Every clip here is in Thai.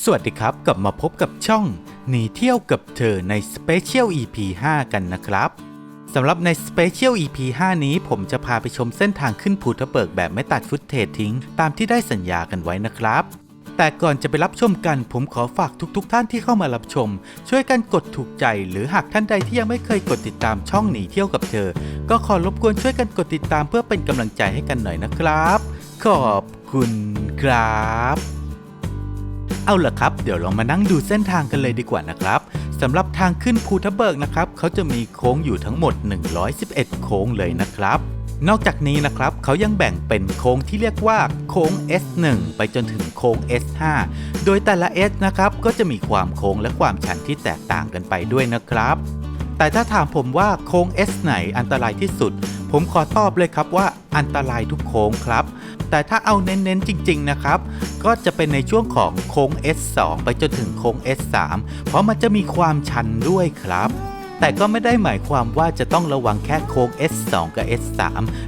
สวัสดีครับกลับมาพบกับช่องหนีเที่ยวกับเธอใน Special EP 5 กันนะครับสำหรับใน Special EP 5 นี้ผมจะพาไปชมเส้นทางขึ้นภูทะเบิกแบบไม่ตัดฟุตเทจทิ้ง ตามที่ได้สัญญากันไว้นะครับ แต่ก่อนจะไปรับชมกัน ผมขอฝากทุกๆทท่านที่เข้ามารับชม ช่วยกันกดถูกใจ หรือหากท่านใดที่ยังไม่เคยกดติดตามช่องหนีเที่ยวกับเธอ ก็ขอรบกวนช่วยกันกดติดตามเพื่อเป็นกำลังใจให้กันหน่อยนะครับ ขอบคุณครับ เอาล่ะครับ เดี๋ยวเรามานั่งดูเส้นทางกันเลยดีกว่านะครับสำหรับทางขึ้นภูทับเบิกนะครับเขาจะมีโค้งอยู่ทั้งหมด 111 โค้งเลยนะครับ นอกจากนี้นะครับเขายังแบ่งเป็นโค้งที่เรียกว่าโค้ง S1 ไปจนถึงโค้ง S5 โดยแต่ละ S นะครับก็จะมีความโค้งและความชันที่แตกต่างกันไปด้วยนะครับแต่ถ้าถามผมว่าโค้ง S ไหนอันตรายที่สุด ผมขอตอบเลยครับว่าอันตรายทุกโค้งครับ แต่ถ้าเอาเน้นๆจริง ๆ นะครับ ก็จะเป็นในช่วงของโค้ง S2 ไปจนถึงโค้ง S3 เพราะมันจะมีความชันด้วยครับแต่ก็ไม่ได้หมายความว่าจะต้องระวังแค่โค้ง S2 กับ S3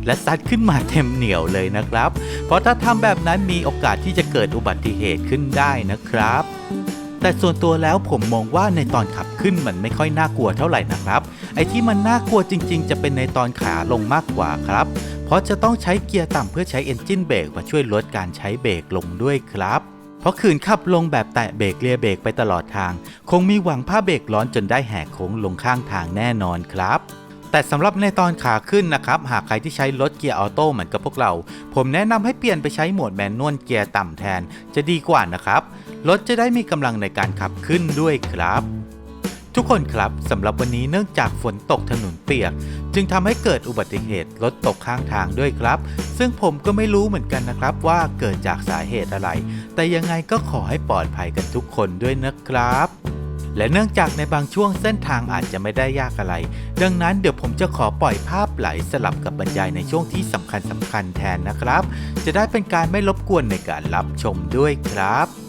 และซัดขึ้นมาเต็มเหนียวเลยนะครับ เพราะถ้าทำแบบนั้นมีโอกาสที่จะเกิดอุบัติเหตุขึ้นได้นะครับ แต่ส่วนตัวแล้วผมมองว่าในตอนขับขึ้นมันไม่ค่อยน่ากลัวเท่าไหร่นะครับ ไอ้ที่มันน่ากลัวจริง ๆ จะเป็นในตอนขาลงมากกว่าครับ เพราะจะต้องใช้เกียร์ต่ำเพื่อใช้เอนจินเบรกมาช่วยลดการใช้เบรกลงด้วยครับเพราะขืนขับลงแบบแตะเบรกเลียเบรกไปตลอดทาง คงมีหวังผ้าเบรกร้อนจนได้แหกโค้งลงข้างทางแน่นอนครับ แต่สำหรับในตอนขาขึ้นนะครับ หากใครที่ใช้รถเกียร์ออโต้เหมือนกับพวกเรา ผมแนะนำให้เปลี่ยนไปใช้โหมดแมนนวลเกียร์ต่ำแทน จะดีกว่านะครับ รถจะได้มีกำลังในการขับขึ้นด้วยครับทุกคนครับสำหรับวันนี้เนื่องจากฝนตกถนนเปียก จึงทำให้เกิดอุบัติเหตุรถตกข้างทางด้วยครับ ซึ่งผมก็ไม่รู้เหมือนกันนะครับว่าเกิดจากสาเหตุอะไร แต่ยังไงก็ขอให้ปลอดภัยกันทุกคนด้วยนะครับ และเนื่องจากในบางช่วงเส้นทางอาจจะไม่ได้ยากอะไร ดังนั้นเดี๋ยวผมจะขอปล่อยภาพไหลสลับกับบรรยายในช่วงที่สำคัญสำคัญแทนนะครับ จะได้เป็นการไม่รบกวนในการรับชมด้วยครับ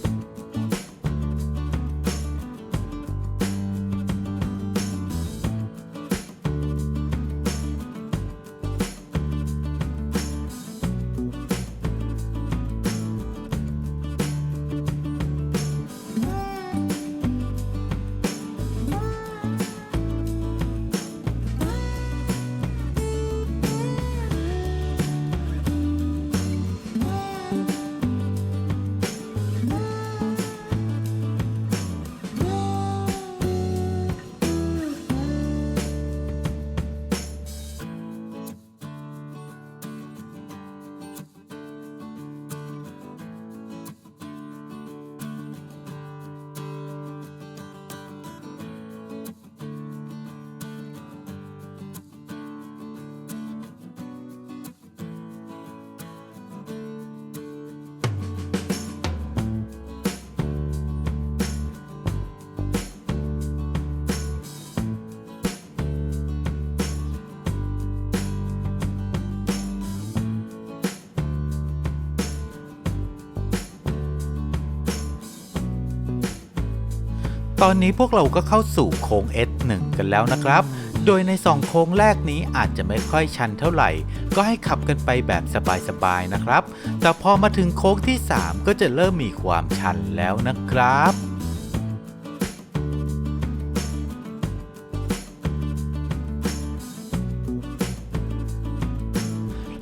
ตอนนี้พวกเราก็เข้าสู่โค้ง S1 กันแล้วนะครับ โดยใน 2 โค้งแรกนี้อาจจะไม่ค่อยชันเท่าไหร่ ก็ให้ขับกันไปแบบสบายๆนะครับ แต่พอมาถึงโค้งที่ 3 ก็จะเริ่มมีความชันแล้วนะครับ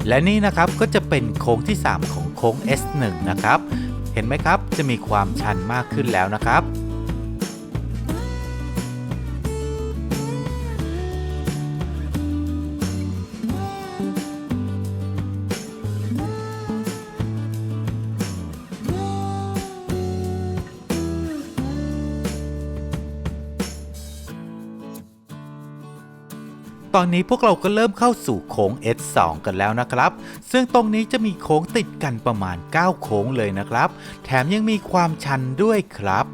และนี่นะครับก็จะเป็นโค้งที่ 3 ของโค้ง S1 นะครับ เห็นไหมครับจะมีความชันมากขึ้นแล้วนะครับ ตอนนี้พวกเราก็เริ่มเข้าสู่โค้ง S2 กันแล้วนะครับ ซึ่งตรงนี้จะมีโค้งติดกันประมาณ 9 โค้งเลยนะครับ แถมยังมีความชันด้วยครับ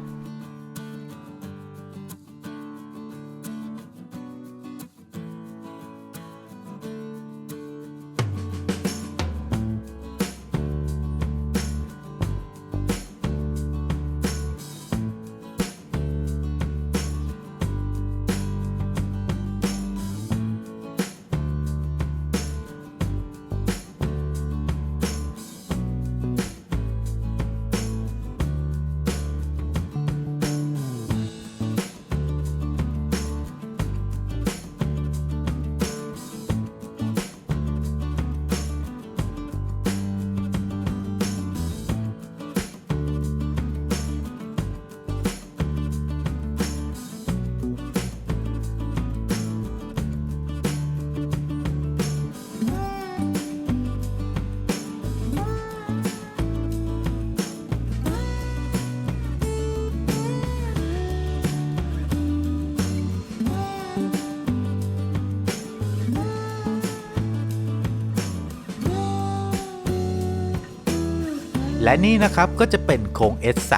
และนี่นะครับก็จะเป็นโค้ง S3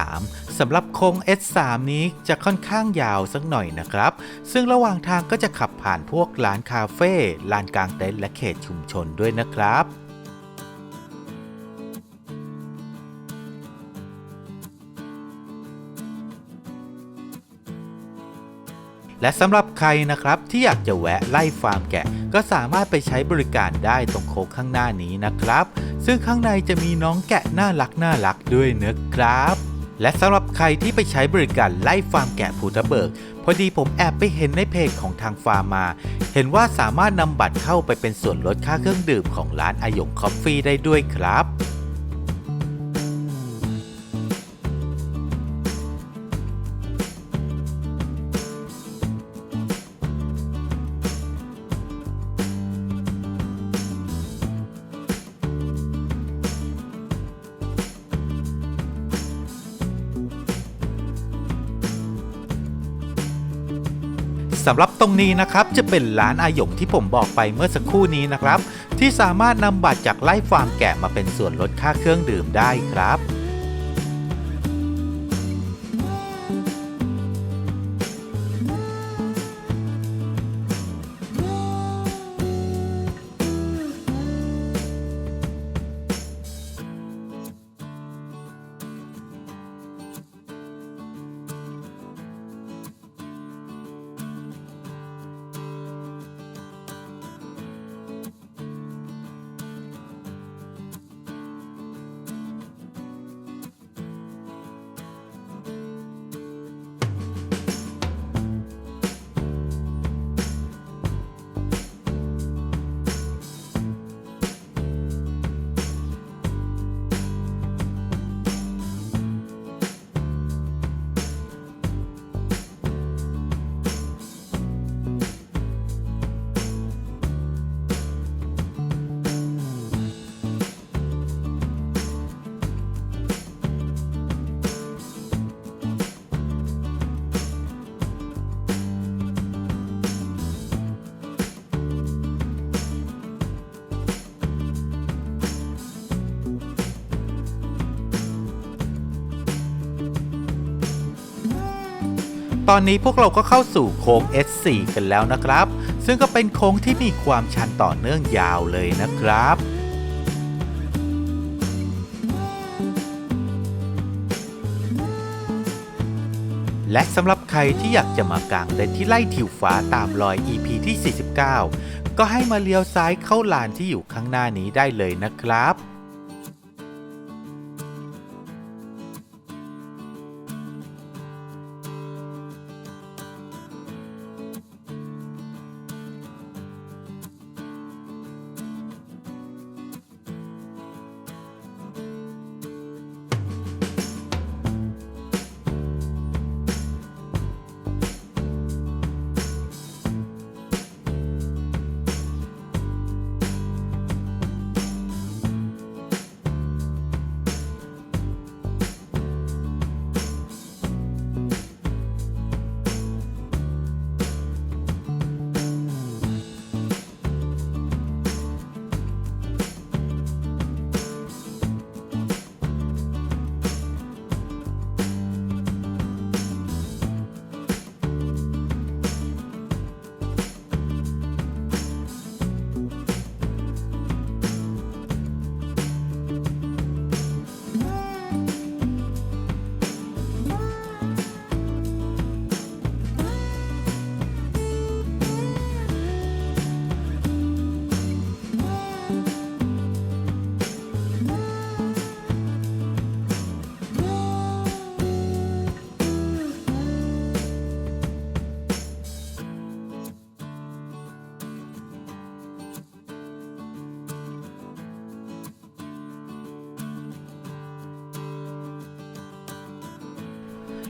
สำหรับโค้ง S3 นี้จะค่อนข้างยาวสักหน่อยนะครับ ซึ่งระหว่างทางก็จะขับผ่านพวกร้านคาเฟ่ลานกลางเต็นท์และเขตชุมชนด้วยนะครับ และสำหรับใครนะครับที่อยากจะแวะไล่ฟาร์มแกะ ก็สามารถไปใช้บริการได้ตรงโค้งข้างหน้านี้นะครับ ซึ่งข้างในจะมีน้องแกะน่ารักน่ารักด้วยนะครับและสำหรับใครที่ไปใช้บริการไล่ฟาร์มแกะภูทะเบิก พอดีผมแอบไปเห็นในเพจของทางฟาร์มมา เห็นว่าสามารถนำบัตรเข้าไปเป็นส่วนลดค่าเครื่องดื่มของร้านอายงคอฟฟี่ได้ด้วยครับ สำหรับตรงนี้นะครับจะเป็นร้านอาหยงที่ผมบอกไปเมื่อสักครู่นี้นะครับ ที่สามารถนำบัตรจากไล่ฟาร์มแกะมาเป็นส่วนลดค่าเครื่องดื่มได้ครับ ตอนนี้พวกเราก็เข้าสู่โค้ง S4 กันแล้วนะครับ ซึ่งก็เป็นโค้งที่มีความชันต่อเนื่องยาวเลยนะครับและสำหรับใครที่อยากจะมากางเต็นท์ที่ไล่ทิวฟ้าตามรอย EP ที่ 49 ก็ให้มาเลี้ยวซ้ายเข้าลานที่อยู่ข้างหน้านี้ได้เลยนะครับ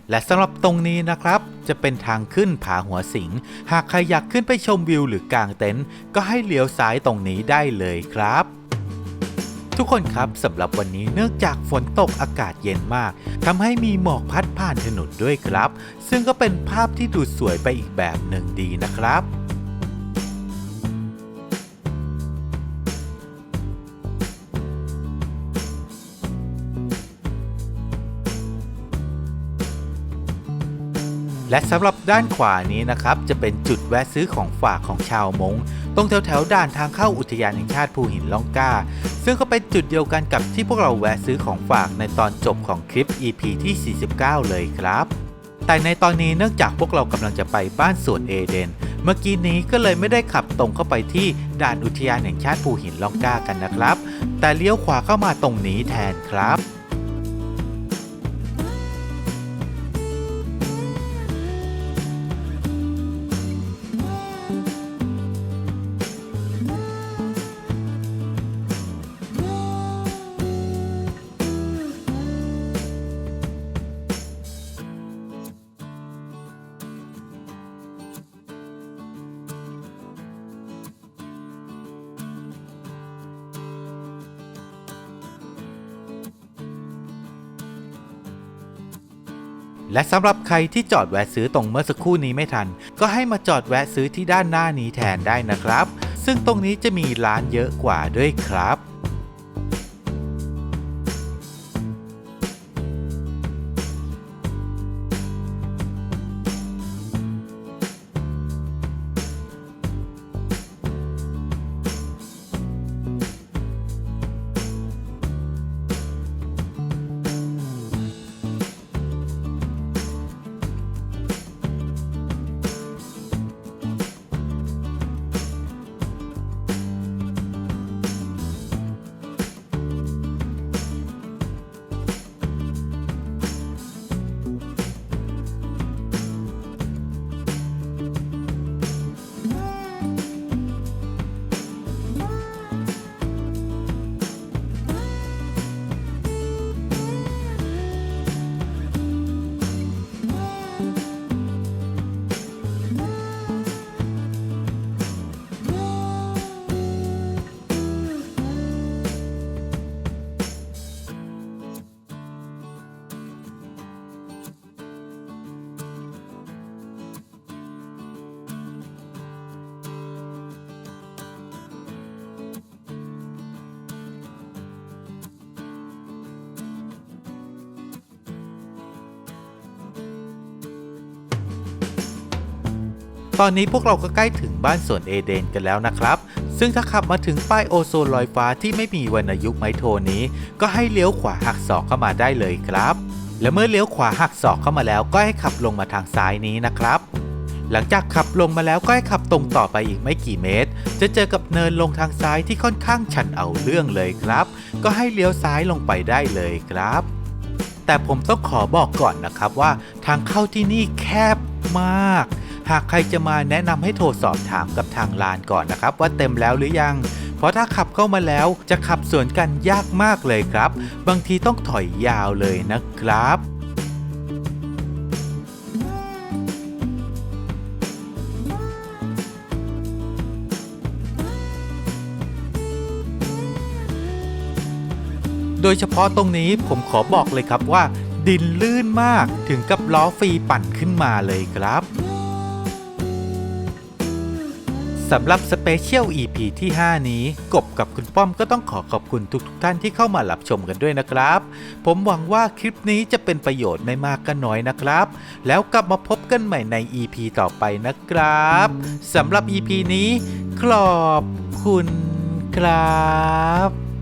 และสำหรับตรงนี้นะครับ จะเป็นทางขึ้นผาหัวสิง หากใครอยากขึ้นไปชมวิวหรือกางเต็นท์ก็ให้เลี้ยวซ้ายตรงนี้ได้เลยครับทุกคนครับสำหรับวันนี้เนื่องจากฝนตกอากาศเย็นมากทำให้มีหมอกพัดผ่านถนนด้วยครับ ซึ่งก็เป็นภาพที่ดูสวยไปอีกแบบหนึ่งดีนะครับ และสำหรับด้านขวานี้นะครับ จะเป็นจุดแวะซื้อของฝากของชาวมงตรงแถวแถวๆด่านทางเข้าอุทยานแห่งชาติภูหินล่องกล้าซึ่งก็เป็นจุดเดียวกันกับที่พวกเราแวะซื้อของฝากในตอนจบของคลิป EP ที่ 49 เลยครับ แต่ในตอนนี้เนื่องจากพวกเรากำลังจะไปบ้านสวนเอเดน เมื่อกี้นี้ก็เลยไม่ได้ขับตรงเข้าไปที่ด่านอุทยานแห่งชาติภูหินล่องกล้ากันนะครับ แต่เลี้ยวขวาเข้ามาตรงนี้แทนครับ และสำหรับใครที่จอดแวะซื้อตรงเมื่อสักครู่นี้ไม่ทัน ก็ให้มาจอดแวะซื้อที่ด้านหน้านี้แทนได้นะครับ ซึ่งตรงนี้จะมีร้านเยอะกว่าด้วยครับ อนนี้พวกเราก็ใกล้ถึงบ้านสวนเอเดนกันแล้วนะครับ ซึ่งถ้าขับมาถึงป้ายโอโซนลอยฟ้าที่ไม่มีวรรณยุกต์ไมโทนี้ ก็ให้เลี้ยวขวาหักศอกเข้ามาได้เลยครับ และเมื่อเลี้ยวขวาหักศอกเข้ามาแล้วก็ให้ขับลงมาทางซ้ายนี้นะครับ หลังจากขับลงมาแล้วก็ให้ขับตรงต่อไปอีกไม่กี่เมตร จะเจอกับเนินลงทางซ้ายที่ค่อนข้างชันเอาเรื่องเลยครับ ก็ให้เลี้ยวซ้ายลงไปได้เลยครับ แต่ผมต้องขอบอกก่อนนะครับว่าทางเข้าที่นี่แคบมาก หากใครจะมาแนะนำให้โทรสอบถามกับทางลานก่อนนะครับ ว่าเต็มแล้วหรือยัง เพราะถ้าขับเข้ามาแล้วจะขับสวนกันยากมากเลยครับ บางทีต้องถอยยาวเลยนะครับโดยเฉพาะตรงนี้ผมขอบอกเลยครับว่า ดินลื่นมากถึงกับล้อฟรีปั่นขึ้นมาเลยครับ สำหรับสเปเชียล EP ที่ 5 นี้ กบกับคุณป้อมก็ต้องขอขอบคุณทุกทท่านที่เข้ามารับชมกันด้วยนะครับ ผมหวังว่าคลิปนี้จะเป็นประโยชน์ไม่มากก็น้อยนะครับ แล้วกลับมาพบกันใหม่ใน EP ต่อไปนะครับสำหรับ EP นี้ ขอบคุณครับ